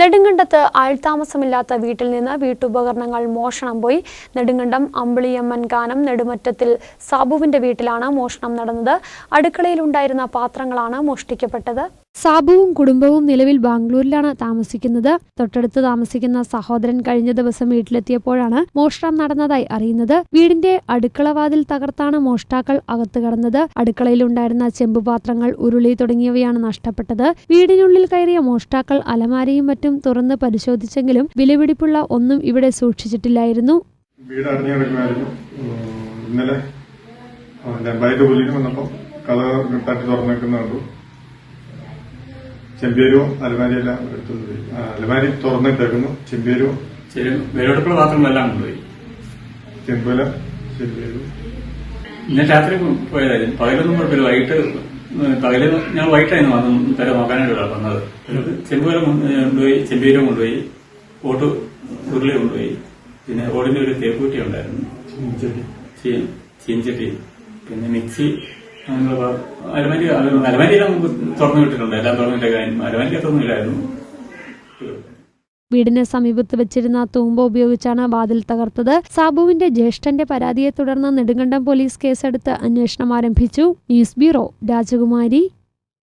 നെടുങ്കണ്ടത്ത് ആൾതാമസമില്ലാത്ത വീട്ടിൽ നിന്ന് വീട്ടുപകരണങ്ങൾ മോഷണം പോയി. നെടുങ്കണ്ടം അമ്പിളിയമ്മൻ ഗാനം നെടുമറ്റത്തിൽ സാബുവിന്റെ വീട്ടിലാണ് മോഷണം നടന്നത്. അടുക്കളയിലുണ്ടായിരുന്ന പാത്രങ്ങളാണ് മോഷ്ടിക്കപ്പെട്ടത്. സാബുവും കുടുംബവും നിലവിൽ ബാംഗ്ലൂരിലാണ് താമസിക്കുന്നത്. തൊട്ടടുത്ത് താമസിക്കുന്ന സഹോദരൻ കഴിഞ്ഞ ദിവസം വീട്ടിലെത്തിയപ്പോഴാണ് മോഷണം നടന്നതായി അറിയുന്നത്. വീടിന്റെ അടുക്കളവാതിൽ തകർത്താണ് മോഷ്ടാക്കൾ അകത്തു കടന്നത്. അടുക്കളയിലുണ്ടായിരുന്ന ചെമ്പുപാത്രങ്ങൾ ഉരുളി തുടങ്ങിയവയാണ് നഷ്ടപ്പെട്ടത്. വീടിനുള്ളിൽ കയറിയ മോഷ്ടാക്കൾ അലമാരയും മറ്റും തുറന്ന് പരിശോധിച്ചെങ്കിലും വിലപിടിപ്പുള്ള ഒന്നും ഇവിടെ സൂക്ഷിച്ചിട്ടില്ലായിരുന്നു. വീട് ഇന്നലെ ഞാൻ ബൈക്ക് പുള്ളിന് വന്നപ്പോൾ കഥ തുറന്നേക്കുന്ന കണ്ടു ചെമ്പേരുവും അലമാരിയെല്ലാം എടുത്തുകൊണ്ട് പോയി അലമാരി തുറന്നിട്ടേക്കുന്നു ചെമ്പേരുവും ശരി വിലപിടിപ്പുള്ള പാത്രങ്ങളെല്ലാം കൊണ്ടുപോയി. ചെമ്പല ചെമ്പേരും. ഇന്നലെ രാത്രി പോയതായിരുന്നു. പകലൊന്നും കുഴപ്പമില്ല. വൈകിട്ട് പകൽ ഞാൻ വൈകിട്ടായിരുന്നു വന്ന് തല നോക്കാനായിട്ട് വന്നത്. ചെമ്പുവല കൊണ്ടുപോയി ചെമ്പേരും കൊണ്ടുപോയി ഓട്ട് ഉരുളി കൊണ്ടുപോയി. പിന്നെ ഓടിന്റെ ഒരു തേപ്പൂട്ടി ഉണ്ടായിരുന്നു. ചീൻചട്ടി ചീഞ്ചട്ടി പിന്നെ മിക്സി വിട്ടിട്ടുണ്ട്. എല്ലാം കാര്യം വീടിന് സമീപത്ത് വെച്ചിരുന്ന തൂമ്പ ഉപയോഗിച്ചാണ് വാതിൽ തകർത്തത്. സാബുവിന്റെ ജ്യേഷ്ഠന്റെ പരാതിയെ തുടർന്ന് നെടുങ്കണ്ടം പോലീസ് കേസെടുത്ത് അന്വേഷണം ആരംഭിച്ചു. ന്യൂസ് ബ്യൂറോ രാജകുമാരി.